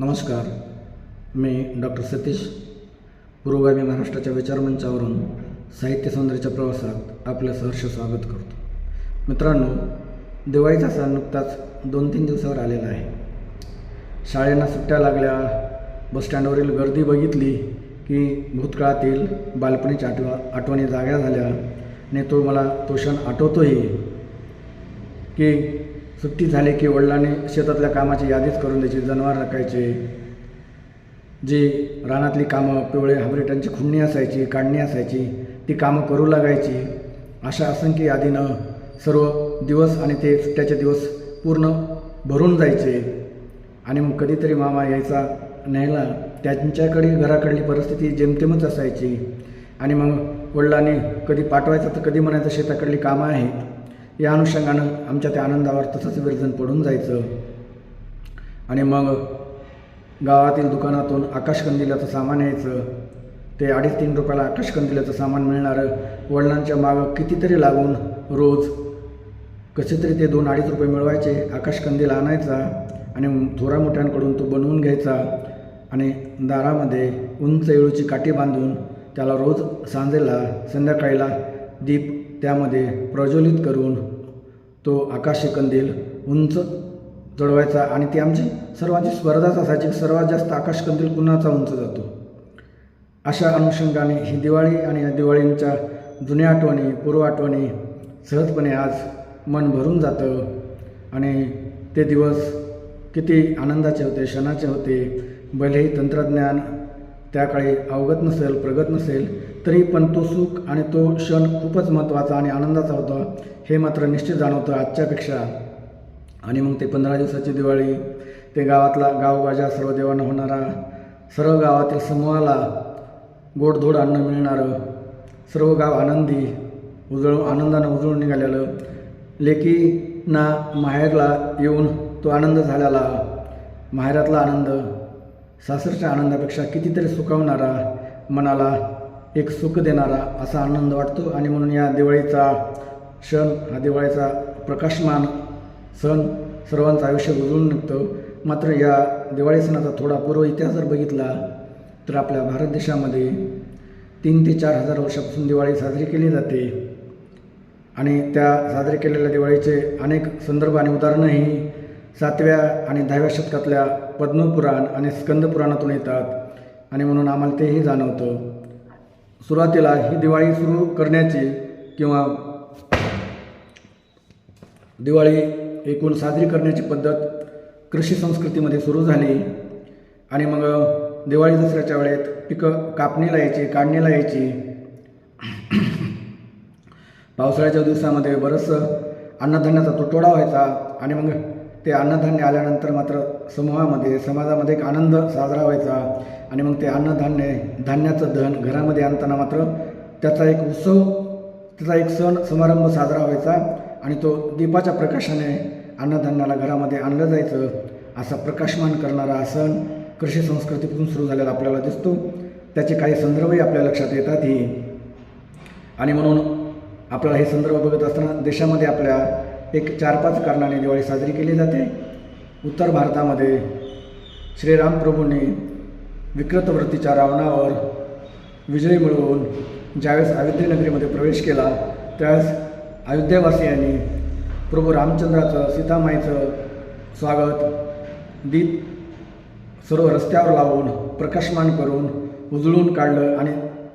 नमस्कार. मी डॉक्टर सतीश. पुरोगामी महाराष्ट्राच्या विचारमंचावरून साहित्य सौंदर्याच्या प्रवासात आपलं सहर्ष स्वागत करतो. मित्रांनो दिवाळीचा सण नुकताच दोन तीन दिवसावर आलेला आहे. शाळेंना सुट्ट्या लागल्या बसस्टँडवरील गर्दी बघितली की भूतकाळातील बालपणीच्या आठवा आठवणी जाग्या झाल्या. आणि तो मला तो क्षण आठवतोही की सुट्टी झाली की वडिलांनी शेतातल्या कामाची यादीच करून द्यायची जनावर राखायचे. जी रानातली कामं पिवळे हाबरेटांची खुंडणी असायची काढणी असायची ती कामं करू लागायची. अशा असंख्य यादीनं सर्व दिवस आणि ते सुट्ट्याचे दिवस पूर्ण भरून जायचे. आणि मग कधीतरी मामा यायचा न्यायला त्यांच्याकडे घराकडली परिस्थिती जेमतेमच असायची. आणि मग वडिलांनी कधी पाठवायचं तर कधी म्हणायचं शेताकडली कामं आहेत. या अनुषंगानं आमच्या त्या आनंदावर तसंच विरजन पडून जायचं. आणि मग गावातील दुकानातून आकाशकंदिलाचं सामान यायचं. ते अडीच तीन रुपयाला आकाशकंदिलाचं सामान मिळणारं. वडिलांच्या मागं कितीतरी लागून रोज कसे तरी ते दोन अडीच रुपये मिळवायचे. आकाशकंदील आणायचा आणि थोरा मोठ्यांकडून तो बनवून घ्यायचा. आणि दारामध्ये उंच येळूची काठी बांधून त्याला रोज सांजेला संध्याकाळीला दीप त्यामध्ये प्रज्वलित करून तो आकाशी कंदील उंच जळवायचा आणि ती आमची सर्वांची स्पर्धाच असायची. की सर्वात जास्त आकाश कंदील कुणाचा उंच जातो? अशा अनुषंगाने ही दिवाळी आणि या दिवाळींच्या जुन्या आठवणी पूर्व आठवणी सहजपणे आज मन भरून जातं. आणि ते दिवस किती आनंदाचे होते क्षणाचे होते. भलेही तंत्रज्ञान त्या काळी अवगत नसेल प्रगत नसेल तरी पण तो सुख आणि तो क्षण खूपच महत्त्वाचा आणि आनंदाचा होता हे मात्र निश्चित जाणवतं आजच्यापेक्षा. आणि मग ते पंधरा दिवसाची दिवाळी ते गावातला गावगाजा सर्व देवांना होणारा सर्व गावातील समूहाला गोडधोड अन्न मिळणारं सर्व गाव आनंदी उजळून आनंदानं उजळून निघालेलं लेकीना माहेरला येऊन तो आनंद झालेला. माहेरातला आनंद सासरच्या आनंदापेक्षा कितीतरी सुखावणारा मनाला एक सुख देणारा असा आनंद वाटतो. आणि म्हणून या दिवाळीचा क्षण हा दिवाळीचा प्रकाशमान सण सर्वांचं आयुष्य उजळून निघतं. मात्र या दिवाळी सणाचा थोडा पूर्व इतिहास जर बघितला तर आपल्या भारत देशामध्ये तीन ते चार हजार वर्षापासून दिवाळी साजरी केली जाते. आणि त्या साजरे केलेल्या दिवाळीचे अनेक संदर्भ आणि उदाहरणंही सातव्या आणि दहाव्या शतकातल्या पद्मपुराण आणि स्कंदपुराणातून येतात. आणि म्हणून आम्हाला तेही जाणवतं. सुरुवातीला ही दिवाळी सुरू करण्याची किंवा दिवाळी एकूण साजरी करण्याची पद्धत कृषी संस्कृतीमध्ये सुरू झाली. आणि मग दिवाळी दसऱ्याच्या वेळेत पिकं कापणीला यायची काढणीला यायची पावसाळ्याच्या दिवसामध्ये बरंचसं अन्नधान्याचा तुटवडा व्हायचा आणि मग ते अन्नधान्य आल्यानंतर मात्र समूहामध्ये समाजामध्ये एक आनंद साजरा व्हायचा. आणि मग ते अन्नधान्य धान्याचं धन घरामध्ये आणताना मात्र त्याचा एक उत्सव त्याचा एक सण समारंभ साजरा व्हायचा आणि तो दीपाच्या प्रकाशाने अन्नधान्याला घरामध्ये आणलं जायचं असा प्रकाशमान करणारा हा सण कृषी संस्कृतीपासून सुरू झालेला आपल्याला दिसतो. त्याचे काही संदर्भही आपल्या लक्षात येतात ही. आणि म्हणून आपल्याला हे संदर्भ बघत असताना देशामध्ये आपल्या एक चार पाच कारणाने दिवाळी साजरी केली जाते. उत्तर भारतामध्ये श्रीराम प्रभूंनी विकृतवृत्तीच्या रावणावर विजय मिळवून ज्यावेळेस अयोध्येनगरीमध्ये प्रवेश केला त्यावेळेस अयोध्यावासियांनी प्रभू रामचंद्राचं सीतामाईचं स्वागत दीप सर्व रस्त्यावर लावून प्रकाशमान करून उजळून काढलं आणि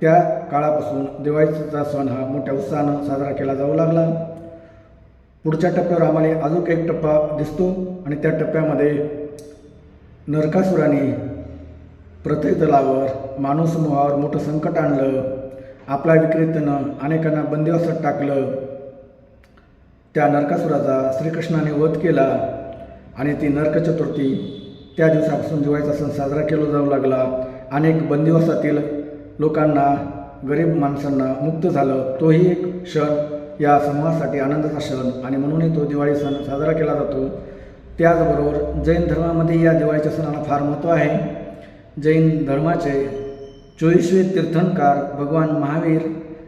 त्या काळापासून दिवाळीचा सण हा मोठ्या उत्साहानं साजरा केला जाऊ लागला. पुढच्या टप्प्यावर आम्हाला अजून एक टप्पा दिसतो आणि त्या टप्प्यामध्ये नरकासुराने प्रत्येक दलावर मानवसमूहावर मोठं संकट आणलं. आपल्या विक्रेत्यानं अनेकांना बंदिवासात टाकलं. त्या नरकासुराचा श्रीकृष्णाने वध केला आणि ती नरक चतुर्थी त्या दिवसापासून दिवाळीचा सण साजरा केला जाऊ लागला. अनेक बंदिवासातील लोकांना गरीब माणसांना मुक्त झालं. तोही एक क्षण या समूहासाठी आनंदाचा क्षण आणि म्हणूनही तो दिवाळी सण साजरा केला जातो. त्याचबरोबर जैन धर्मामध्ये या दिवाळीच्या सणाला फार महत्त्व आहे. जैन धर्माचे चोवीसवे तीर्थंकार भगवान महावीर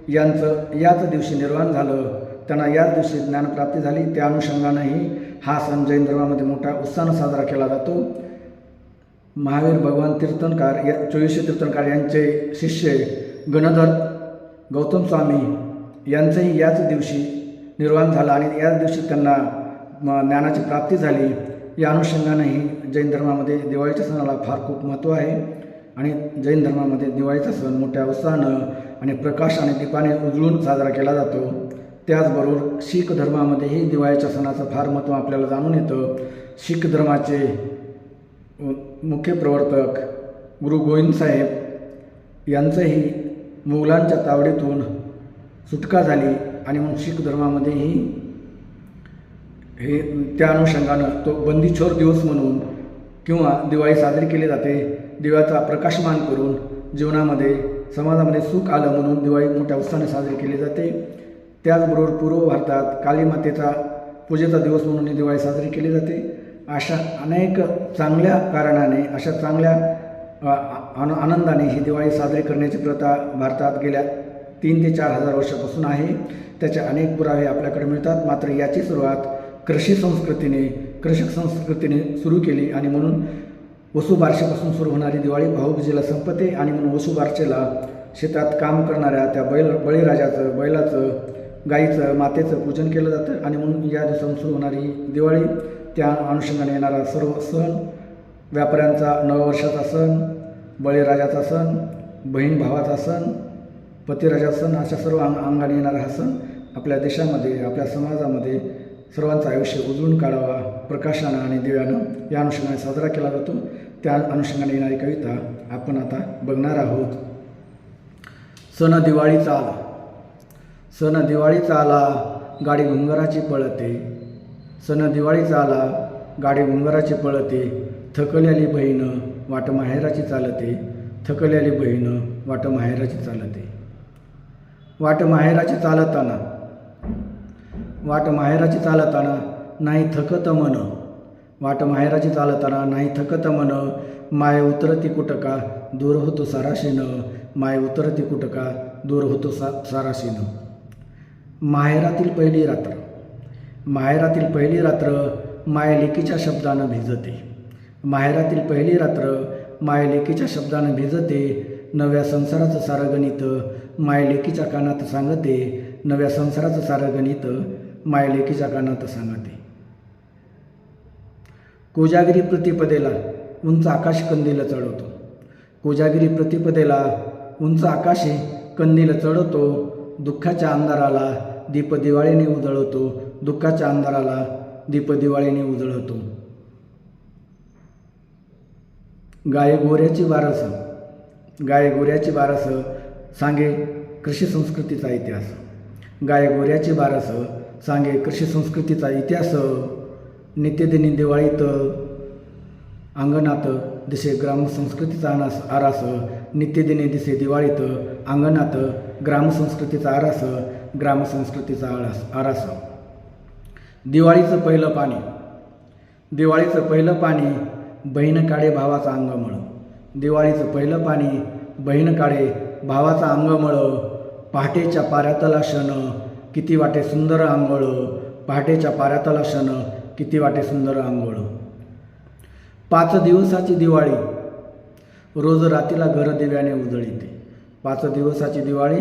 यांचं याच दिवशी निर्माण झालं. त्यांना याच दिवशी ज्ञानप्राप्ती झाली. त्या अनुषंगानंही हा सण जैन धर्मामध्ये मोठ्या उत्साहानं साजरा केला जातो. महावीर भगवान कीर्तनकार या चोवीसशे कीर्तनकार यांचे शिष्य गणधर गौतम स्वामी यांचंही याच दिवशी निर्वाण झालं आणि याच दिवशी त्यांना म, ज्ञानाची प्राप्ती झाली. या अनुषंगानेही जैन धर्मामध्ये दिवाळीच्या सणाला फार खूप महत्त्व आहे. आणि जैन धर्मामध्ये दिवाळीचा सण मोठ्या उत्साहानं आणि प्रकाश आणि दीपाने उजळून साजरा केला जातो. त्याचबरोबर शीख धर्मामध्येही दिवाळीच्या सणाचं फार महत्त्व आपल्याला जाणून येतं. शीख धर्माचे मुख्य प्रवर्तक गुरु गोविंद साहेब यांचंही मुघलांच्या तावडीतून सुटका झाली आणि मग शीख धर्मामध्येही हे त्या अनुषंगानं तो बंदीछोर दिवस म्हणून किंवा दिवाळी साजरी केली जाते. दिव्याचा प्रकाशमान करून जीवनामध्ये समाजामध्ये सुख आलं म्हणून दिवाळी मोठ्या उत्साहाने साजरी केली जाते. त्याचबरोबर पूर्व भारतात काली मातेचा पूजेचा दिवस म्हणून ही दिवाळी साजरी केली जाते. अशा अनेक चांगल्या कारणाने अशा चांगल्या आन आनंदाने ही दिवाळी साजरी करण्याची प्रथा भारतात गेल्या तीन ते चार हजार वर्षापासून आहे. त्याचे अनेक पुरावे आपल्याकडे मिळतात. मात्र याची सुरुवात कृषी संस्कृतीने कृषक संस्कृतीने सुरू केली आणि म्हणून वसुबारशेपासून सुरू होणारी दिवाळी भाऊबीजेला संपते आणि म्हणून वसुबारशेला शेतात काम करणाऱ्या त्या बैल बळीराजाचं बैलाचं गाईचं मातेचं पूजन केलं जातं आणि म्हणून या दिवसातून सुरू होणारी दिवाळी. त्या अनुषंगाने येणारा सर्व सण व्यापाऱ्यांचा नववर्षाचा सण बळीराजाचा सण बहीण भावाचा सण पतिराजा सण अशा सर्व अंग अंगाने येणारा हा सण आपल्या देशामध्ये आपल्या समाजामध्ये सर्वांचं आयुष्य उजळून काढावा प्रकाशानं आणि दिव्यानं या अनुषंगाने साजरा केला जातो. त्या अनुषंगाने येणारी कविता आपण आता बघणार आहोत. सण दिवाळीचा आला. सण दिवाळीचा आला गाडी घुंगराची पळते. सण दिवाळीचा आला गाडी घुंगराची पळते. थकलेली बहीण वाट माहेराची चालते. थकलेली बहीण वाट माहेराची चालते. वाट माहेराची चालताना वाट माहेराची चालताना नाही थकत मन. वाट माहेराची चालताना नाही थकत मन. माय उतरती कुटका दूर होतो साराशीनं माय उतरती कुटका दूर होतो सा साराशीनं माहेरातील पहिली रात्र. माहेरातील पहिली रात्र माय लेकीच्या शब्दानं भिजते. माहेरातील पहिली रात्र माय लेकीच्या शब्दानं भिजते. नव्या संसाराचं सारं गणित माय लेकीच्या कानात सांगते. नव्या संसाराचं सारं गणित माय लेकीच्या कानात सांगते कोजागिरी प्रतिपदेला उंच आकाश कंदील चढवतो. कोजागिरी प्रतिपदेला उंच आकाशी कंदील चढवतो. दुःखाच्या अंधाराला दीप दिवाळीने उजळवतो दुःखाच्या अंधाराला दीप दिवाळीने उजळवतो गाय गोऱ्याची वारस. गाय गोऱ्याची बारस सांगे कृषी संस्कृतीचा इतिहास. गाय गोऱ्याची बारस सांगे कृषी संस्कृतीचा इतिहास नित्यदिनी दिवाळीत अंगणात दिसे ग्रामसंस्कृतीचा अनास आरास नित्यदिनी दिसे दिवाळीत अंगणात ग्रामसंस्कृतीचा आरास ग्रामसंस्कृतीचा आरास आरास. दिवाळीचं पहिलं पाणी. दिवाळीचं पहिलं पाणी बहीण काळे भावाचा अंगमळ. दिवाळीचं पहिलं पाणी बहीण काळे भावाचा अंगमळ पहाटेच्या पाऱ्यातला क्षण किती वाटे सुंदर आंघोळ पहाटेच्या पाऱ्यातला क्षण किती वाटे सुंदर आंघोळ. पाच दिवसाची दिवाळी रोज रातीला घर दिव्याने उजळीते. पाच दिवसाची दिवाळी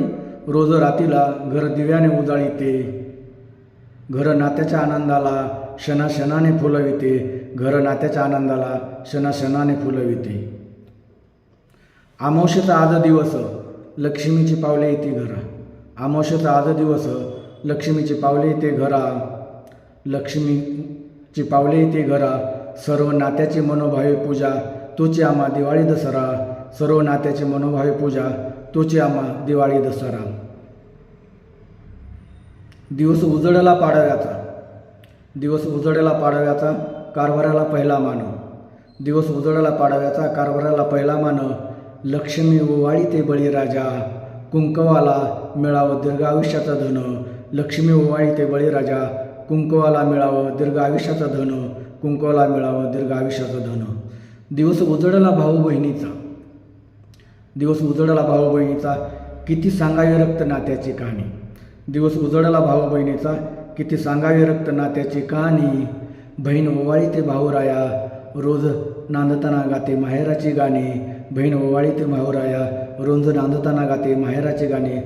रोज रातीला घर दिव्याने उजाळीते. घर नात्याच्या आनंदाला क्षणाक्षणाने फुलविते. घर नात्याच्या आनंदाला क्षणाक्षणाने फुलविते. आमोशेचा आज दिवस लक्ष्मीची पावले येते घरा. आमोशेचा आज दिवस लक्ष्मीची पावले येते घरा. लक्ष्मीची पावले येते घरा. सर्व नात्याची मनोभावे पूजा तुची आम्हा दिवाळी दसरा. सर्व नात्याची मनोभावे पूजा तुची आम्हा दिवाळी दसरा. दिवस उजळला पाडव्याचा. दिवस उजळला पाडव्याचा कारभाराला पहिला मान दिवस उजळला पाडव्याचा कारभाराला पहिला मान लक्ष्मी ओवाळी ते बळीराजा. कुंकवाला मिळावं दीर्घ आयुष्याचं धन. लक्ष्मी ओवाळी ते बळीराजा कुंकवाला मिळावं दीर्घ आयुष्याचं धन कुंकवाला मिळावं दीर्घ आयुष्याचं धन. दिवस उजडला भाऊ बहिणीचा. दिवस उजडला भाऊ बहिणीचा किती सांगावी रक्त नात्याची कहाणी. दिवस उजडला भाऊ बहिणीचा किती सांगावी रक्त नात्याची कहाणी. बहीण ओवाळी ते भाऊराया रोज नांदताना गाते माहेराची गाणी. बहीण होवाळी ते भाऊराया रोज नांदताना गाते माहेराची गाणी.